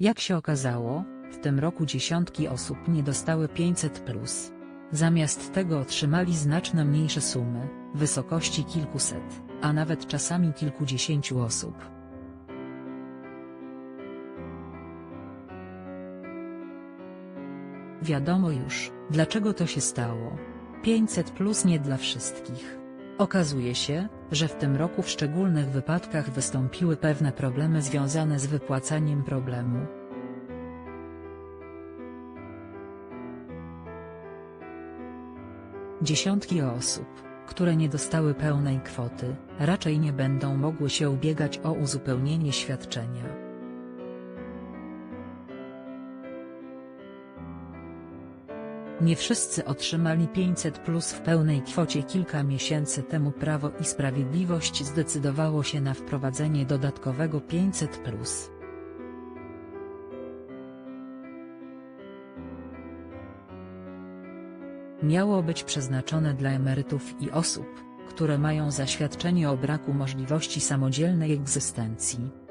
Jak się okazało, w tym roku dziesiątki osób nie dostały 500 plus. Zamiast tego otrzymali znacznie mniejsze sumy, w wysokości kilkuset, a nawet czasami kilkudziesięciu osób. Wiadomo już, dlaczego to się stało. 500 plus nie dla wszystkich. Okazuje się, że w tym roku w szczególnych wypadkach wystąpiły pewne problemy związane z wypłacaniem problemu. Dziesiątki osób, które nie dostały pełnej kwoty, raczej nie będą mogły się ubiegać o uzupełnienie świadczenia. Nie wszyscy otrzymali 500 plus w pełnej kwocie kilka miesięcy temu Prawo i Sprawiedliwość zdecydowało się na wprowadzenie dodatkowego 500 plus. Miało być przeznaczone dla emerytów i osób, które mają zaświadczenie o braku możliwości samodzielnej egzystencji.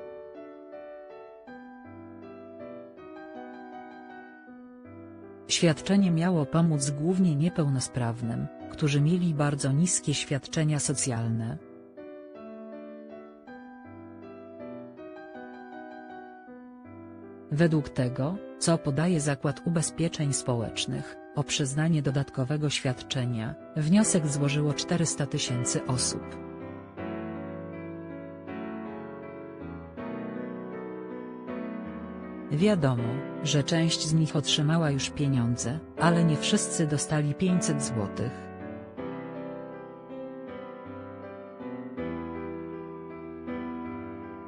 Świadczenie miało pomóc głównie niepełnosprawnym, którzy mieli bardzo niskie świadczenia socjalne. Według tego, co podaje Zakład Ubezpieczeń Społecznych, o przyznanie dodatkowego świadczenia, wniosek złożyło 400 tysięcy osób. Wiadomo, że część z nich otrzymała już pieniądze, ale nie wszyscy dostali 500 złotych.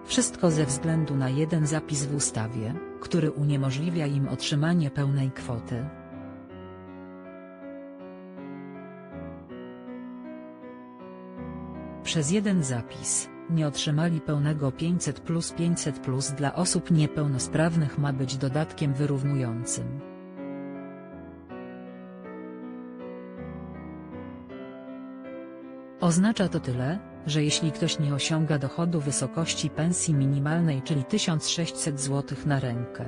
Wszystko ze względu na jeden zapis w ustawie, który uniemożliwia im otrzymanie pełnej kwoty. Przez jeden zapis, nie otrzymali pełnego 500 plus 500 plus dla osób niepełnosprawnych ma być dodatkiem wyrównującym. Oznacza to tyle, że jeśli ktoś nie osiąga dochodu wysokości pensji minimalnej czyli 1600 zł na rękę,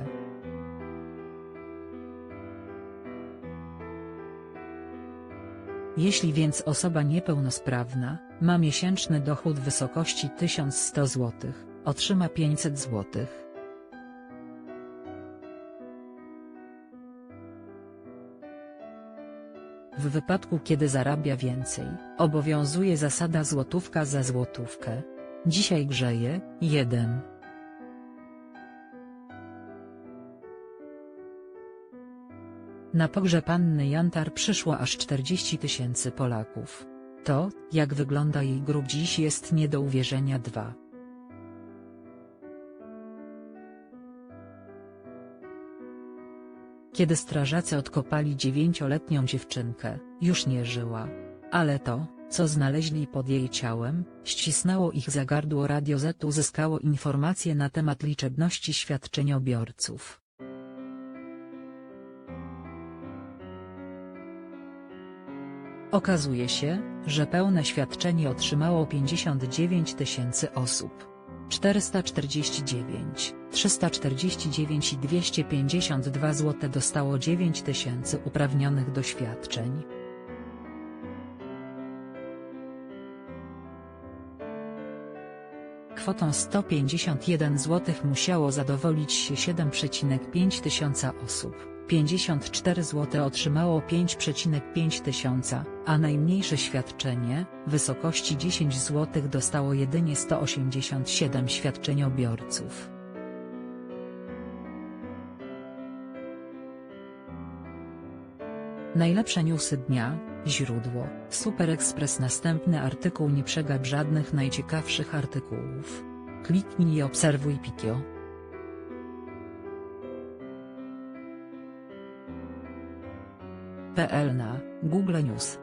Jeśli więc osoba niepełnosprawna, ma miesięczny dochód w wysokości 1100 zł, otrzyma 500 zł. W wypadku kiedy zarabia więcej, obowiązuje zasada złotówka za złotówkę. Dzisiaj grzeje, 1. Na pogrzeb Anny Jantar przyszło aż 40 tysięcy Polaków. To, jak wygląda jej grób dziś jest nie do uwierzenia 2. Kiedy strażacy odkopali dziewięcioletnią dziewczynkę, już nie żyła. Ale to, co znaleźli pod jej ciałem, ścisnęło ich za gardło Radio Z uzyskało informacje na temat liczebności świadczeniobiorców. Okazuje się, że pełne świadczenie otrzymało 59 tysięcy osób. 449, 349 i 252 zł dostało 9 tysięcy uprawnionych do świadczeń. Kwotą 151 zł musiało zadowolić się 7,5 tysiąca osób. 54 zł otrzymało 5,5 tysiąca, a najmniejsze świadczenie, wysokości 10 zł dostało jedynie 187 świadczeniobiorców. Najlepsze newsy dnia, źródło, Super Express Następny artykuł nie przegap żadnych najciekawszych artykułów. Kliknij i obserwuj Pikio. PL na Google News